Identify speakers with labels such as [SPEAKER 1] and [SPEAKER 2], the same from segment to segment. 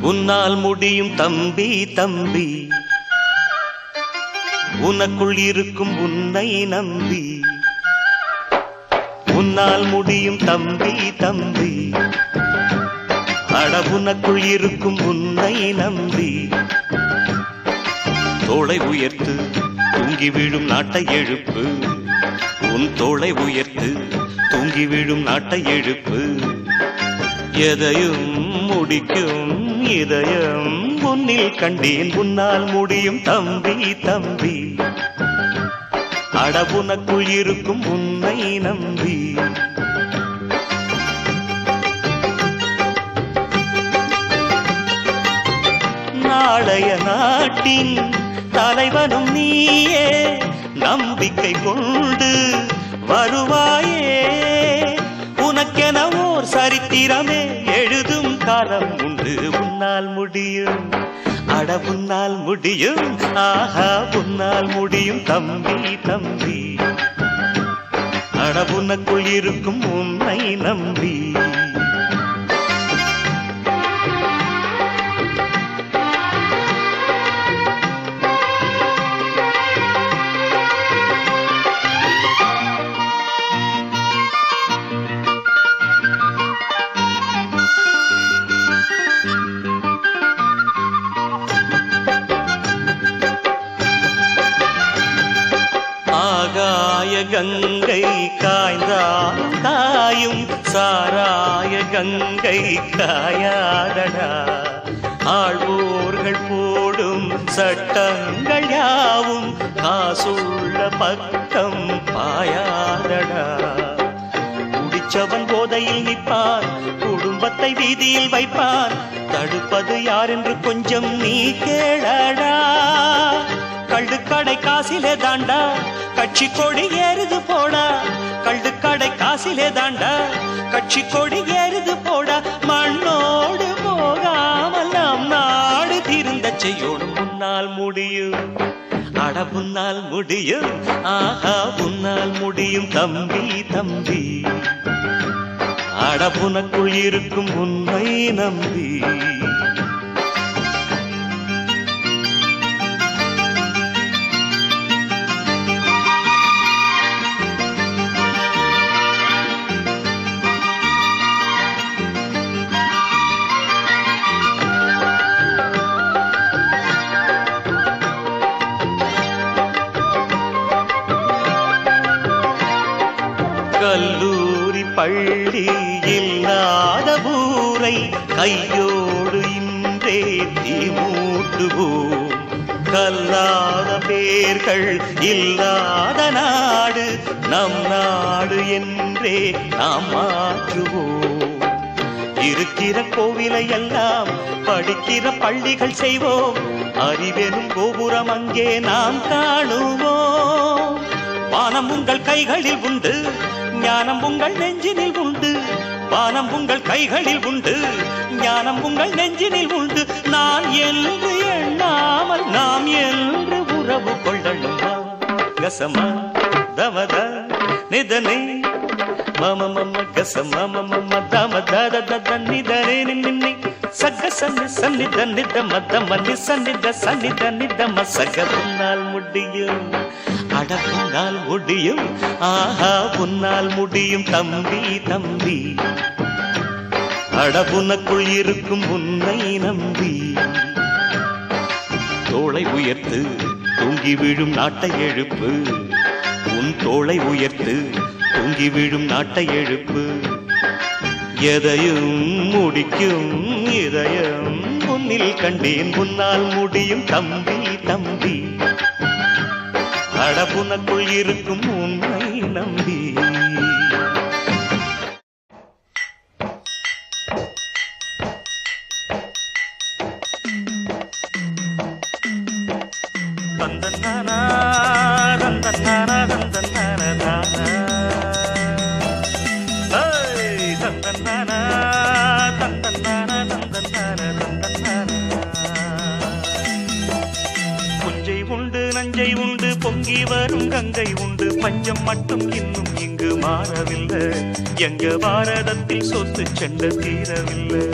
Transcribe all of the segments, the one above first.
[SPEAKER 1] உன்னால் முடியும் தம்பி தம்பி. உனக்குள் இருக்கும் உன்னை நம்பி. உன்னால் முடியும் தம்பி தம்பி. அட உனக்குள் இருக்கும் உன்னை நம்பி. தோளை உயர்த்து தூங்கி விழும் நாட்டை எழுப்பு. உன் தோளை உயர்த்து தூங்கி விழும் நாட்டை எழுப்பு. எதையும் முடிக்கும் இதயம் உன்னில் கண்டேன். உன்னால் முடியும் தம்பி தம்பி. அடபுனக்குள் இருக்கும் உன்னை நம்பி. நாளைய நாட்டின் தலைவனும் நீயே நம்பிக்கை கொண்டு வருவாயே. உனக்கென ஓர் சரித்திரமே எழுதும் காலம் உண்டு உன்னால் முடியும். அட உன்னால் முடியும். ஆஹா உன்னால் முடியும். தம்பி தம்பி. அட உனக்குள் இருக்கும் உன்னை நம்பி. ஆகாய கங்கை காய்ந்தால் தாயும் சாராய கங்கை காயாதடா. ஆழ்வோர்கள் போடும் சட்டங்கள் யாவும் காசுள்ள பக்கம் பாயாதடா. குடிச்சவன் போதையில் நிற்பான் குடும்பத்தை வீதியில் வைப்பான் தடுப்பது யார் என்று கொஞ்சம் நீ கேளடா. கள்ளுக்கடை காசிலே தாண்டா. கட்சி கொடி ஏறுது போடா. கள்ளுக்கடை காசிலே தாண்டா. கட்சி கொடி ஏறுது போடா. மண்ணோடு போகாமல் நாம் நாடு திருந்த செய்யோடு முன்னால் முடியும். அட முன்னால் முடியும். ஆஹா முன்னால் முடியும் தம்பி தம்பி. அட உனக்குள் இருக்கும் உன்னை நம்பி. கல்லூரி பள்ளி இல்லாத ஊரை கையோடு இன்றே தீமூட்டுவோம் கல்லாத பேர்கள் இல்லாத நாடு நம் நாடு என்றே நாம் மாற்றுவோம். இருக்கிற கோவிலை எல்லாம் படிக்கிற பள்ளிகள் செய்வோம். அறிவெனும் கோபுரம் அங்கே நாம் காணுவோம். வானம் உங்கள் கைகளில் உண்டு. ஞானம் உங்கள் நெஞ்சினில் உண்டு. வானம் உங்கள் கைகளில் உண்டு. ஞானம் உங்கள் நெஞ்சினில் உண்டு. நான் என்று எண்ணாமல் நாம் என்று உறவு கொள்ளணுமா? கசமா தமத நிதனை. மம மம கச மம மம தம தத தத நிதனே நின்னி சக சன்னி சன்னித நித மத மன்னி சன்னித சன்னித நித மசக உன்னால் முடியும். அட உன்னால் முடியும் ஆஹா உன்னால் முடியும். தம்பி தம்பி. அடபுனக்குள் இருக்கும் உன்னை நம்பி. தோளை உயர்த்து தூங்கி விழும் நாட்டை எழுப்பு. உன் தோளை உயர்த்து தூங்கி விழும் நாட்டை எழுப்பு. எதையும் முடிக்கும் இதயம் உன்னில் கண்டேன். உன்னால் முடியும் தம்பி தம்பி. அடப்புனக்குள் இருக்கும் உண்மை நம்பி. தந்தன்னானா, தந்தன்னானா, தந்தன்னானா, ஏய், தந்தன்னானா, தந்தன்னானா, தந்தன்னானா, புஞ்சை உண்டு நஞ்சை உண்டு பொங்கி வரும் கங்கை உண்டு. பஞ்சம் மட்டும் இன்னும் இங்கு மாறவில்லை. எங்க பாரதத்தில் சொத்து செண்ட தீரவில்லை.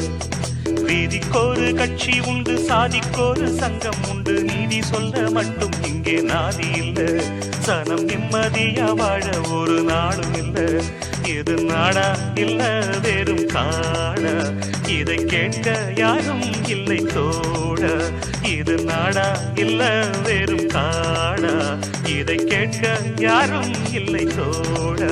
[SPEAKER 1] வீதிக்கோரு கட்சி உண்டு சாதிக்கோரு சங்கம் உண்டு. நீதி சொல்ல மட்டும் இங்கே நாதி இல்ல. சனம் நிம்மதியா வாழ ஒரு நாளும் இல்ல. இது நாடா இல்ல வெறும் காடா? இதை கேட்க யாரும் இல்லை தோட. இது நாடா இல்ல வெறும் காடா? இதை கேட்க யாரும் இல்லை தோட.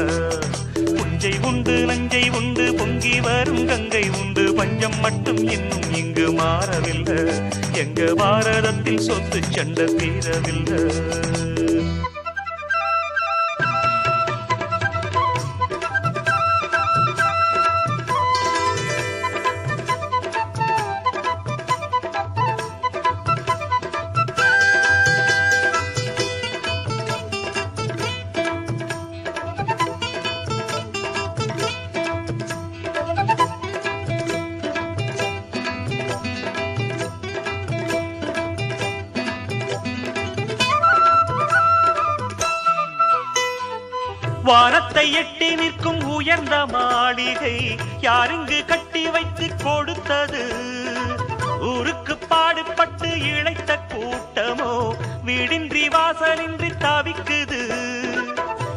[SPEAKER 1] புஞ்சை உண்டு நஞ்சை உண்டு பொங்கி வரும் கங்கை உண்டு. பஞ்சம் மட்டும் இன்னும் இங்கு மாறவில்லை. எங்க பாரதத்தில் சொத்து சண்டை தீரவில்லை. வானத்தை எட்டி நிற்கும் உயர்ந்த மாளிகை யாருங்கு கட்டி வைத்து கொடுத்தது? ஊருக்கு பாடுபட்டு இழைத்த கூட்டமோ வீடின்றி வாசலின்றி தவிக்குது.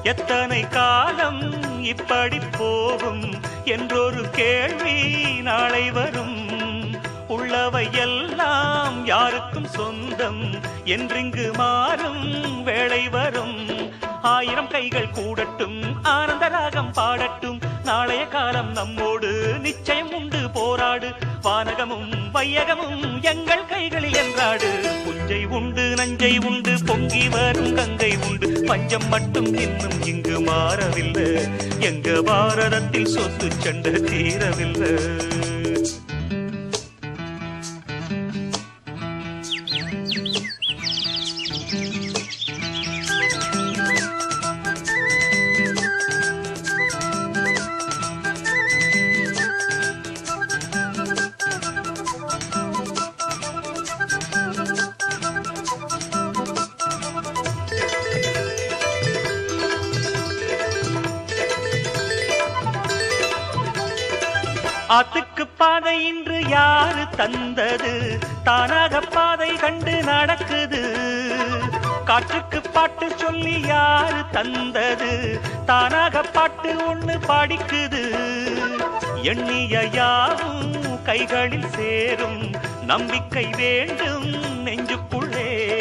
[SPEAKER 1] எத்தனை காலம் இப்படி போகும் என்றொரு கேள்வி நாளை வரும். உள்ளவை எல்லாம் யாருக்கும் சொந்தம் என்றிங்கு மாறும் வேளை வரும். ஆயிரம் கைகள் கூடட்டும் ஆனந்த ராகம் பாடட்டும். நாளைய காலம் நம்மோடு நிச்சயம் உண்டு போராடு. வானகமும் வையகமும் எங்கள் கைகளில் என்றாடு. புஞ்சை உண்டு நஞ்சை உண்டு பொங்கி வரும் கங்கை உண்டு. பஞ்சம் மட்டும் இன்னும் இங்கு மாறவில்லை. எங்க பாரதத்தில் சொத்து சண்டை தீரவில்லை. ஆத்துக்கு பாதை இன்று யாரு தந்தது? தானாக பாதை கண்டு நடக்குது. காற்றுக்கு பாட்டு சொல்லி யாரு தந்தது? தானாக பாட்டு ஒண்ணு படிக்குது. எண்ணிய யாவும் கைகளில் சேரும். நம்பிக்கை வேண்டும் நெஞ்சுக்குள்ளே.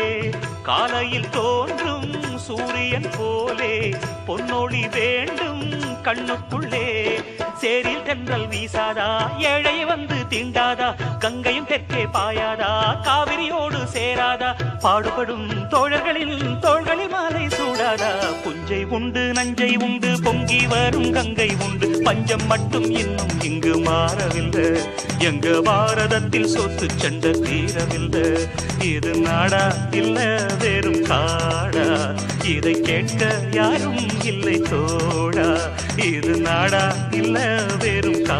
[SPEAKER 1] காலையில் தோன்றும் சூரியன் போலே. பொன்னொளி வேண்டும் கண்ணுக்குள்ளே. சேரில் தென்றல் வீசாதா? ஏழை வந்து தீண்டாதா? கங்கையும் தெற்கே பாயாதா? காவிரியோடு சேராதா? பாடுபடும் தோழர்களின் தோள்களில் மாலை சூடாதா? புஞ்சை உண்டு நஞ்சை உண்டு பொங்கி வரும் கங்கை உண்டு. பஞ்சம் மட்டும் இன்னும் இங்கு மாறவில்லை. எங்க பாரதத்தில் சொத்து சண்டை தீரவில்லை. இது நாடா இல்ல வெறும் காடா? இதை கேட்க யாரும் இல்லை தோடா. இது நாடா இல்ல வெறும் கா